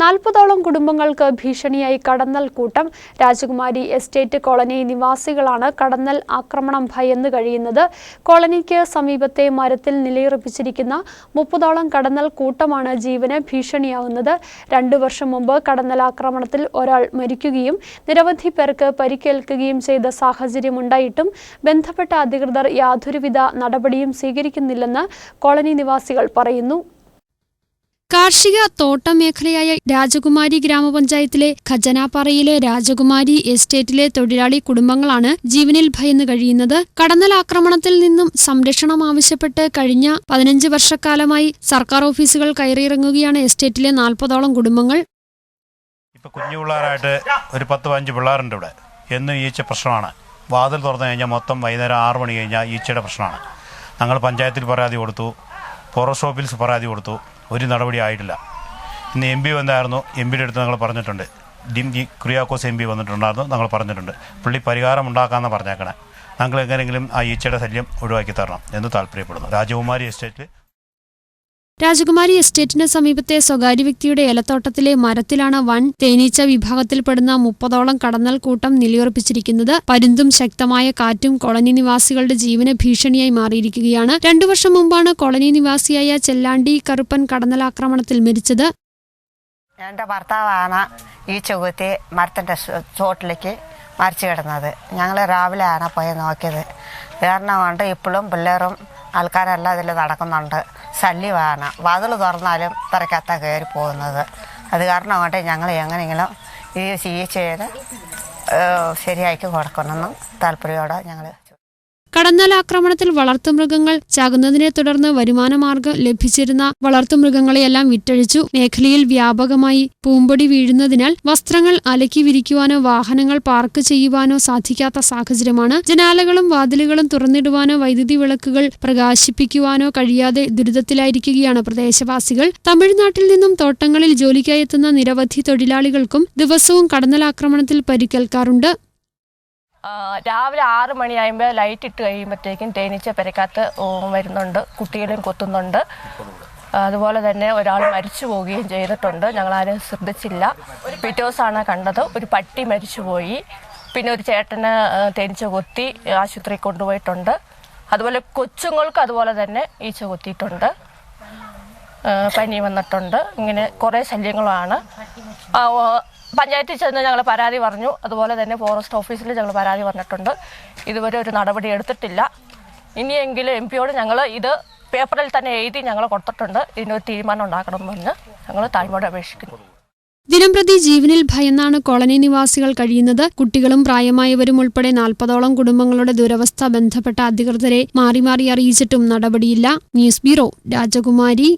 നാൽപ്പതോളം കുടുംബങ്ങൾക്ക് ഭീഷണിയായി കടന്നൽ കൂട്ടം. രാജകുമാരി എസ്റ്റേറ്റ് കോളനി നിവാസികളാണ് കടന്നൽ ആക്രമണം ഭയന്ന് കഴിയുന്നത്. കോളനിക്ക് സമീപത്തെ മരത്തിൽ നിലയുറപ്പിച്ചിരിക്കുന്ന മുപ്പതോളം കടന്നൽ കൂട്ടമാണ് ജീവന് ഭീഷണിയാവുന്നത്. രണ്ടു വർഷം മുമ്പ് കടന്നൽ ആക്രമണത്തിൽ ഒരാൾ മരിക്കുകയും നിരവധി പേർക്ക് പരിക്കേൽക്കുകയും ചെയ്ത സാഹചര്യമുണ്ടായിട്ടും ബന്ധപ്പെട്ട അധികൃതർ യാതൊരുവിധ നടപടിയും സ്വീകരിക്കുന്നില്ലെന്ന് കോളനി നിവാസികൾ പറയുന്നു. കാർഷിക തോട്ടം മേഖലയായ രാജകുമാരി ഗ്രാമപഞ്ചായത്തിലെ ഖജനാപ്പാറയിലെ രാജകുമാരി എസ്റ്റേറ്റിലെ തൊഴിലാളി കുടുംബങ്ങളാണ് ജീവനിൽ ഭയന്ന് കഴിയുന്നത്. കടന്നൽ ആക്രമണത്തിൽ നിന്നും സംരക്ഷണം ആവശ്യപ്പെട്ട് കഴിഞ്ഞ പതിനഞ്ച് വർഷക്കാലമായി സർക്കാർ ഓഫീസുകൾ കയറിയിറങ്ങുകയാണ് എസ്റ്റേറ്റിലെ നാൽപ്പതോളം കുടുംബങ്ങൾ. ഇപ്പോൾ കുഞ്ഞു പിള്ളേരായിട്ട് ഒരു പത്ത് പതിനഞ്ച് പിള്ളേരുണ്ട് ഇവിടെ. എന്നും ഈച്ച പ്രശ്നമാണ്. വാതിൽ തുറന്നു കഴിഞ്ഞാൽ മൊത്തം വൈകുന്നേരം ആറ് മണി കഴിഞ്ഞാൽ ഈച്ചയുടെ പ്രശ്നമാണ്. ഞങ്ങൾ പഞ്ചായത്തിൽ പരാതി കൊടുത്തു. ഫോറസ്റ്റ് ഓഫീസ് പരാതി കൊടുത്തു. ഒരു നടപടി ആയിട്ടില്ല. ഇന്ന് എം പി വന്നായിരുന്നു. എം പിയുടെ അടുത്ത് ഞങ്ങൾ പറഞ്ഞിട്ടുണ്ട്. ഡിം ജി കുര്യാക്കോസ് എം പി വന്നിട്ടുണ്ടായിരുന്നു. ഞങ്ങൾ പറഞ്ഞിട്ടുണ്ട്. പുള്ളി പരിഹാരം ഉണ്ടാക്കാമെന്ന് പറഞ്ഞേക്കണേ. ഞങ്ങൾ എങ്ങനെയെങ്കിലും ആ ഈച്ചയുടെ ശല്യം ഒഴിവാക്കി തരണം എന്ന് താല്പര്യപ്പെടുന്നു. രാജകുമാരി എസ്റ്റേറ്റ് രാജകുമാരി എസ്റ്റേറ്റിന് സമീപത്തെ സ്വകാര്യ വ്യക്തിയുടെ ഏലത്തോട്ടത്തിലെ മരത്തിലാണ് വൻ തേനീച്ച വിഭാഗത്തിൽപ്പെടുന്ന മുപ്പതോളം കടന്നൽ കൂട്ടം നിലയുറപ്പിച്ചിരിക്കുന്നത്. പരുന്തും ശക്തമായ കാറ്റും കോളനി നിവാസികളുടെ ജീവന ഭീഷണിയായി മാറിയിരിക്കുകയാണ്. രണ്ടു വർഷം മുമ്പാണ് കോളനി നിവാസിയായ ചെല്ലാണ്ടി കറുപ്പൻ കടന്നലാക്രമണത്തിൽ മരിച്ചത്. എന്റെ ഭർത്താവാണ് ഈ ചുകുത്തി മരത്തിന്റെ ചോട്ടിലേക്ക് മരിച്ചു കിടന്നത്. ഞങ്ങൾ രാവിലെയാണ് പോയി നോക്കിയത്. കാരണം കൊണ്ട് ഇപ്പോഴും പിള്ളേരും ആൾക്കാരെല്ലാം ഇതിൽ നടക്കുന്നുണ്ട്. ശല്യമാണ്. വാതിൽ തുറന്നാലും തിരക്കത്ത കയറി പോകുന്നത്. അത് കാരണം കൊണ്ട് ഞങ്ങൾ എങ്ങനെയെങ്കിലും ഈ ചികിത്സയിൽ ശരിയാക്കി കൊടുക്കണമെന്നും താല്പര്യമോടെ ഞങ്ങൾ കടന്നലാക്രമണത്തിൽ വളർത്തുമൃഗങ്ങൾ ചാകുന്നതിനെ തുടർന്ന് വരുമാനമാർഗം ലഭിച്ചിരുന്ന വളർത്തുമൃഗങ്ങളെയെല്ലാം വിറ്റഴിച്ചു. മേഖലയിൽ വ്യാപകമായി പൂമ്പൊടി വീഴുന്നതിനാൽ വസ്ത്രങ്ങൾ അലക്കി വിരിക്കുവാനോ വാഹനങ്ങൾ പാർക്ക് ചെയ്യുവാനോ സാധിക്കാത്ത സാഹചര്യമാണ്. ജനാലകളും വാതിലുകളും തുറന്നിടുവാനോ വൈദ്യുതി വിളക്കുകൾ പ്രകാശിപ്പിക്കുവാനോ കഴിയാതെ ദുരിതത്തിലായിരിക്കുകയാണ് പ്രദേശവാസികൾ. തമിഴ്നാട്ടിൽ നിന്നും തോട്ടങ്ങളിൽ ജോലിക്കായി എത്തുന്ന നിരവധി തൊഴിലാളികൾക്കും ദിവസവും കടന്നലാക്രമണത്തിൽ പരിക്കേൽക്കാറുണ്ട്. രാവിലെ ആറ് മണിയാകുമ്പോൾ ലൈറ്റ് ഇട്ട് കഴിയുമ്പോഴത്തേക്കും തേനീച്ച പെരക്കകത്ത് വരുന്നുണ്ട്. കുട്ടികളെയും കൊത്തുന്നുണ്ട്. അതുപോലെ തന്നെ ഒരാൾ മരിച്ചു പോവുകയും ചെയ്തിട്ടുണ്ട്. ഞങ്ങളാരും ശ്രദ്ധിച്ചില്ല. പിറ്റേ കണ്ടത്. ഒരു പട്ടി മരിച്ചുപോയി പിന്നെ ഒരു ചേട്ടന് തേനീച്ച കൊത്തി ആശുപത്രി കൊണ്ടുപോയിട്ടുണ്ട്. അതുപോലെ കൊച്ചുങ്ങൾക്ക് അതുപോലെ തന്നെ ഈച്ച കൊത്തിയിട്ടുണ്ട്. പനി വന്നിട്ടുണ്ട്. ഇങ്ങനെ കുറേ ശല്യങ്ങളാണ്. പഞ്ചായത്തിൽ ചെന്ന് ഞങ്ങൾ പരാതി പറഞ്ഞു. അതുപോലെ തന്നെ ഫോറസ്റ്റ് ഓഫീസിൽ ഞങ്ങൾ പരാതി പറഞ്ഞിട്ടുണ്ട് ഇതുവരെ ഒരു നടപടി എടുത്തിട്ടില്ല. ഇനിയെങ്കിലും എം പിയോട് ഞങ്ങൾ ഇത് പേപ്പറിൽ തന്നെ എഴുതി ഞങ്ങൾ കൊടുത്തിട്ടുണ്ട്. ഇതിനൊരു തീരുമാനം ഉണ്ടാക്കണമെന്ന് ഞങ്ങൾ താഴ്മയോടെ അപേക്ഷിക്കുന്നു. ദിനംപ്രതി ജീവനിൽ ഭയന്നാണ് കോളനി നിവാസികൾ കഴിയുന്നത്. കുട്ടികളും പ്രായമായവരും ഉൾപ്പെടെ നാൽപ്പതോളം കുടുംബങ്ങളുടെ ദുരവസ്ഥ ബന്ധപ്പെട്ട അധികൃതരെ മാറി മാറി അറിയിച്ചിട്ടും നടപടിയില്ല. ന്യൂസ് ബ്യൂറോ രാജകുമാരി.